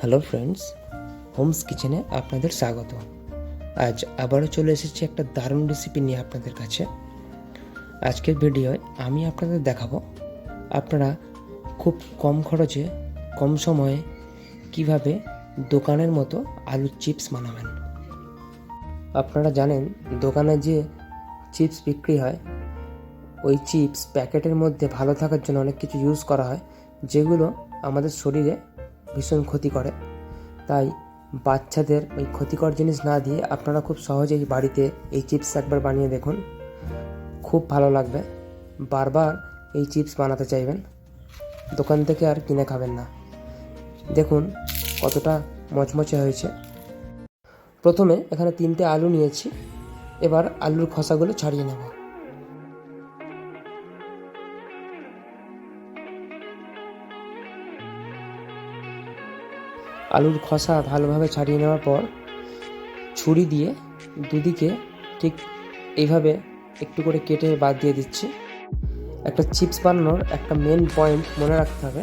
Hello friends, Holmes কিচেনে আপনাদের স্বাগত। আজ আবারও চলে এসেছি একটা দারুণ রেসিপি নিয়ে আপনাদের কাছে। আজকের ভিডিওয় আমি আপনাদের দেখাবো আপনারা খুব কম খরচে, কম সময়ে কীভাবে দোকানের মতো আলুর চিপস বানাবেন। আপনারা জানেন, দোকানে যে চিপস বিক্রি হয়, ওই চিপস প্যাকেটের মধ্যে ভালো থাকার জন্য অনেক কিছু ইউজ করা হয়, যেগুলো আমাদের শরীরে ভীষণ ক্ষতি করে। তাই বাচ্চাদের ওই ক্ষতিকর জিনিস না দিয়ে আপনারা খুব সহজেই বাড়িতে এই চিপস একবার বানিয়ে দেখুন। খুব ভালো লাগবে। বারবার এই চিপস বানাতে চাইবেন। দোকান থেকে আর কিনে খাবেন না। দেখুন কতটা মচমচে হয়েছে। প্রথমে এখানে তিনটে আলু নিয়েছি। এবার আলুর খোসাগুলো ছাড়িয়ে নেব। আলুর খোসা ভালোভাবে ছাড়িয়ে নেওয়ার পর ছুরি দিয়ে দুদিকে ঠিক এইভাবে একটু করে কেটে বাদ দিয়ে দিচ্ছি। একটা চিপস বানানোর একটা মেন পয়েন্ট মনে রাখতে হবে।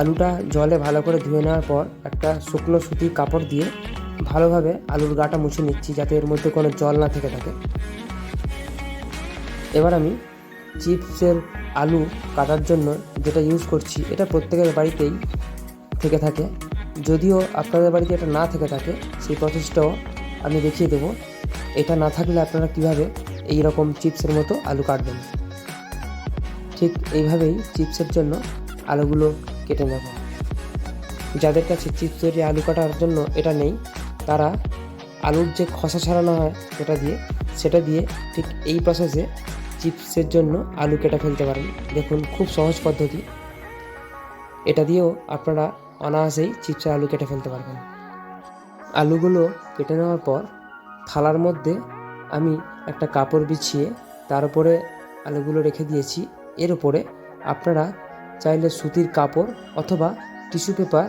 আলুটা জলে ভালো করে ধুয়ে নেওয়ার পর একটা শুকনো সুতির কাপড় দিয়ে ভালোভাবে আলুর গাটা মুছে নিচ্ছি যাতে এর মধ্যে কোনো জল না থেকে থাকে। এবার আমি চিপসের আলু কাটার জন্য যেটা ইউজ করছি, এটা প্রত্যেকের বাড়িতেই থেকে থাকে। যদিও আপনাদের বাড়িতে এটা না থেকে থাকে, সেই প্রসেসটাও আমি দেখিয়ে দেবো। এটা না থাকলে আপনারা কীভাবে এই রকম চিপসের মতো আলু কাটবেন? ঠিক এইভাবেই চিপসের জন্য আলুগুলো কেটে নেব। যাদের কাছে চিপস তৈরি আলু কাটার জন্য এটা নেই, তারা আলুর যে খসা ছাড়ানো হয় সেটা দিয়ে সেটা দিয়ে ঠিক এই প্রসেসে চিপসের জন্য আলু কেটে ফেলতে পারেন। দেখুন, খুব সহজ পদ্ধতি। এটা দিয়েও আপনারা অনায়াসেই চিপসের আলু কেটে ফেলতে পারবেন। আলুগুলো কেটে নেওয়ার পর থালার মধ্যে আমি একটা কাপড় বিছিয়ে তার উপরে আলুগুলো রেখে দিয়েছি। এর উপরে আপনারা চাইলে সুতির কাপড় অথবা টিস্যু পেপার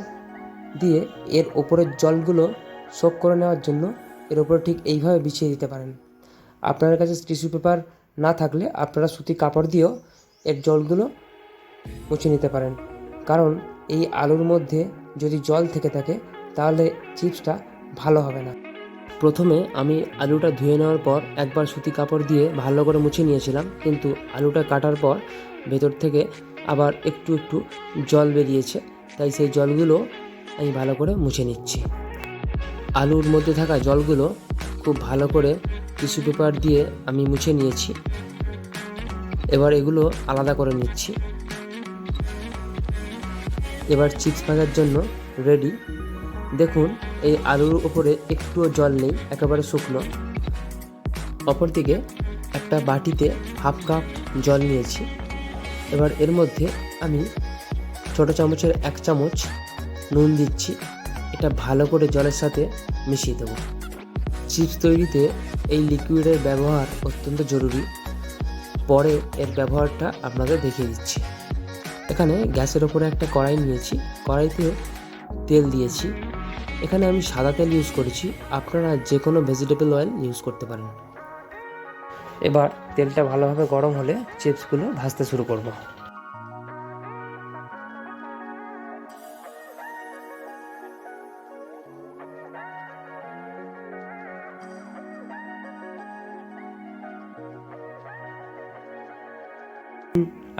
দিয়ে এর ওপরের জলগুলো সোক করে নেওয়ার জন্য এর ওপরে ঠিক এইভাবে বিছিয়ে দিতে পারেন। আপনার কাছে টিস্যু পেপার না থাকলে আপনারা সুতির কাপড় দিয়েও এর জলগুলো মুছে নিতে পারেন। কারণ এই আলুর মধ্যে যদি জল থেকে থাকে, তাহলে চিপসটা ভালো হবে না। প্রথমে আমি আলুটা ধুয়ে নেওয়ার পর একবার সুতি কাপড় দিয়ে ভালো করে মুছে নিয়েছিলাম, কিন্তু আলুটা কাটার পর ভেতর থেকে আবার একটু একটু জল বেরিয়েছে, তাই সেই জলগুলো আমি ভালো করে মুছে নিচ্ছি। আলুর মধ্যে থাকা জলগুলো খুব ভালো করে টিস্যু পেপার দিয়ে আমি মুছে নিয়েছি। এবার এগুলো আলাদা করে নিচ্ছি। এবার চিপস ভাজার জন্য রেডি দেখুন, এই আলুর উপরে একটুও জল নেই, একেবারে শুকনো। অপরদিকে একটা বাটিতে হাফ কাপ জল নিয়েছি। এবার এর মধ্যে আমি ছোট চামচের এক চামচ নুন দিচ্ছি। এটা ভালো করে জলের সাথে মিশিয়ে দেবো। চিপস তৈরিতে এই লিকুইডের ব্যবহার অত্যন্ত জরুরি। পরে এর ব্যবহারটা আপনাদের দেখিয়ে দিচ্ছি। এখানে গ্যাসের ওপরে একটা কড়াই নিয়েছি। কড়াইতে তেল দিয়েছি। এখানে আমি সাদা তেল ইউজ করেছি। আপনারা যে কোনো ভেজিটেবল অয়েল ইউজ করতে পারেন। এবার তেলটা ভালোভাবে গরম হলে চিপসগুলো ভাজতে শুরু করব।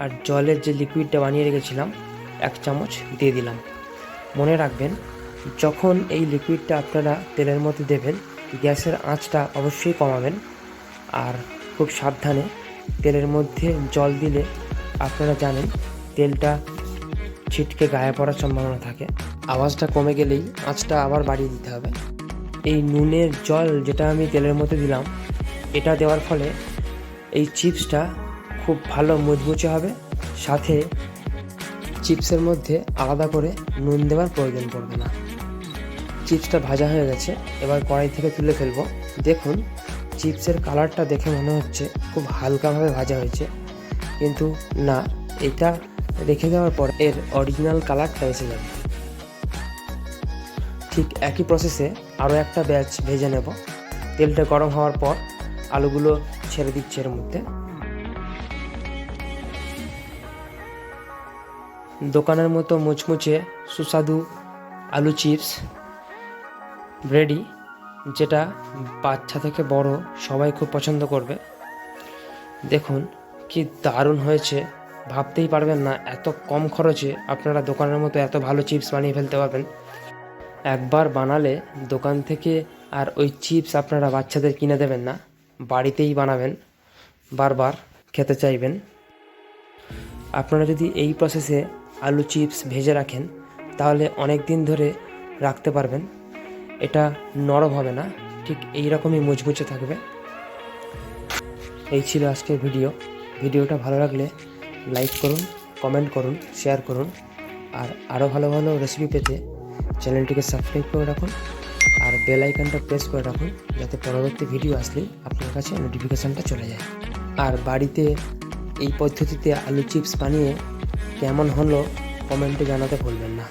আর জলের যে লিকুইডটা বানিয়ে রেখেছিলাম, এক চামচ দিয়ে দিলাম। মনে রাখবেন, যখন এই লিকুইডটা আপনারা তেলের মধ্যে দেবেন, গ্যাসের আঁচটা অবশ্যই কমাবেন। আর খুব সাবধানে তেলের মধ্যে জল দিলে আপনারা জানেন, তেলটা ছিটকে গায়ে পড়ার সম্ভাবনা থাকে। আওয়াজটা কমে গেলেই আঁচটা আবার বাড়িয়ে দিতে হবে। এই নুনের জল যেটা আমি তেলের মধ্যে দিলাম, এটা দেওয়ার ফলে এই চিপসটা খুব ভালো মুচমুচে হবে। সাথে চিপসের মধ্যে আলাদা করে নুন দেওয়ার প্রয়োজন পড়বে না। চিপসটা ভাজা হয়ে গেছে, এবার কড়াই থেকে তুলে ফেলব। দেখুন, চিপসের কালারটা দেখে মনে হচ্ছে খুব হালকাভাবে ভাজা হয়েছে। কিন্তু না, এটা রেখে দেওয়ার পর এর অরিজিনাল কালারটা এসে যাবে। ঠিক একই প্রসেসে আরও একটা ব্যাচ ভেজে নেব। তেলটা গরম হওয়ার পর আলুগুলো ছেড়ে দিচ্ছে এর মধ্যে। দোকানের মতো মুচমুচে সুস্বাদু আলু চিপস রেডি যেটা বাচ্চা থেকে বড় সবাই খুব পছন্দ করবে। দেখুন, কি দারুণ হয়েছে। ভাবতেই পারবেন না এত কম খরচে আপনারা দোকানের মতো এত ভালো চিপস বানিয়ে ফেলতে পারবেন। একবার বানালে দোকান থেকে আর ওই চিপস আপনারা বাচ্চাদের কিনে দেবেন না, বাড়িতেই বানাবেন, বারবার খেতে চাইবেন। আপনারা যদি এই প্রসেসে আলু চিপস ভেজে রাখেন, তাহলে অনেক দিন ধরে রাখতে পারবেন। এটা নরম হবে না, ঠিক এই রকমই মুচমুচে থাকবে। এই ছিল আজকের ভিডিও ভিডিওটা ভালো লাগলে লাইক করুন কমেন্ট করুন শেয়ার করুন। আর আরও ভালো ভালো রেসিপি পেতে চ্যানেলটিকে সাবস্ক্রাইব করে রাখুন আর বেল আইকনটা প্রেস করে রাখুন, যাতে পরবর্তী ভিডিও আসলেই আপনার কাছে নোটিফিকেশানটা চলে যায়। আর বাড়িতে এই পদ্ধতিতে আলু চিপস বানিয়ে কেমন হলো কমেন্টে জানাতে ভুলবেন না।